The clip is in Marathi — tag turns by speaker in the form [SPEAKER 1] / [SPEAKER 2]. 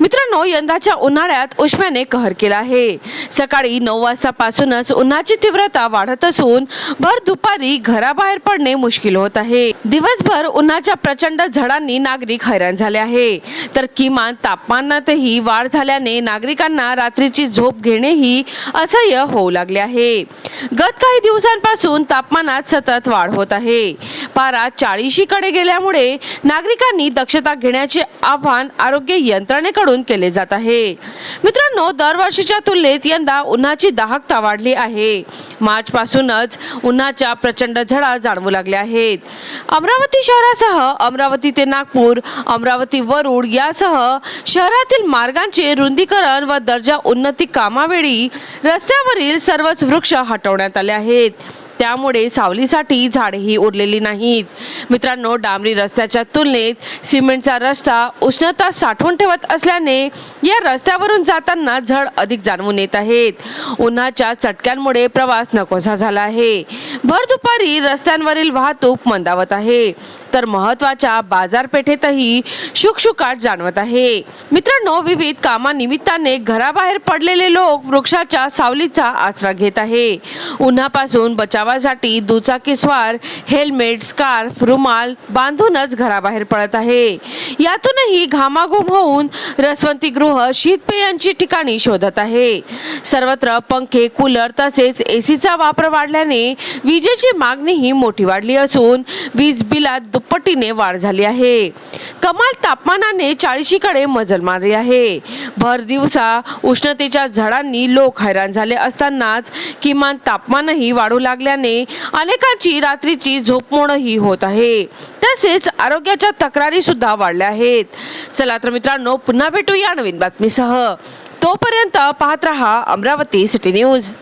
[SPEAKER 1] मित्रांनो यंदाच्या उन्हाळ्यात उष्म्याने कहर केला आहे. सकाळी नऊ वाजतापासूनच उन्हाची तीव्रता वाढत असून भर दुपारी घराबाहेर पडणे मुश्किल होत आहे. दिवसभर उन्हाच्या प्रचंड झडांनी नागरिक हैराण झाले आहे. तर किमान तापमानातही वाढ झाल्याने नागरिकांना रात्रीची झोप घेणेही असह्य होऊ लागले आहे. गत काही दिवसांपासून तापमानात सतत वाढ होत आहे. पारा चाळीशी कडे गेल्यामुळे नागरिकांनी दक्षता घेण्याचे आव्हान आरोग्य यंत्रणेकडून केले जात आहे. मित्रांनो दरवर्षीच्या तुलनेत यंदा उन्हाची दाहकता वाढली आहे. मार्च पासूनच उन्हाच्या प्रचंड झळा जाणवू लागल्या आहेत. अमरावती शहरासह अमरावती ते नागपूर अमरावती वरुड यासह शहरातील मार्गांचे रुंदीकरण व दर्जा उन्नती कामावेळी रस्त्यावरील सर्वच वृक्ष हटवण्यात आले आहेत. त्यामुळे सावलीसाठी झाडेही उरलेली नाहीत. मित्रांनो डांबरी रस्त्याच्या तुलनेत सिमेंटचा रस्ता उष्णता साठवून ठेवत असल्याने या रस्त्यावरून जाताना झड अधिक जाणवून येत आहेत. उन्हाच्या चटक्यांमुळे प्रवास नकोसा झाला आहे. भर दुपारी रस्त्यांवरील वाहतूक मंदावत आहे. तर महत्त्वाच्या बाजारपेठेतही शुकशुकाट जाणवत आहे. मित्रांनो विविध कामानिमित्ताने घराबाहेर पडलेले लोक वृक्षाच्या सावलीचा आसरा घेत आहे. उन्हापासून बचावासाठी दुचाकी स्वार हेल्मेट स्कार्फ रुमाल बांधूनच घराबाहेर पडत आहे. यातूनही घामाघूम होऊन रसवंतीगृह शीतपेयांची ठिकाणी शोधत आहे. सर्वत्र पंखे कूलर तसेच एसीचा वापर वाढल्याने विजेची मागणीही मोठी वाढली असून वीज बिलात दुप्पटीने वाढ झाली आहे. कमाल तापमानाने चाळीशीकडे मजल मारली आहे. भर दिवसा उष्णतेच्या झाडांनी लोक हैराण झाले असतानाच किमान तापमानही वाढू लागल्याने अनेकांची रात्रीची झोपमोडही होत आहे. तसेच आरोग्याच्या तक्रारी सुद्धा वाढल्या आहेत. चला तर मित्रांनो पुन्हा भेटू या नवीन बातमीसह. तोपर्यंत पाहत रहा अमरावती सिटी न्यूज.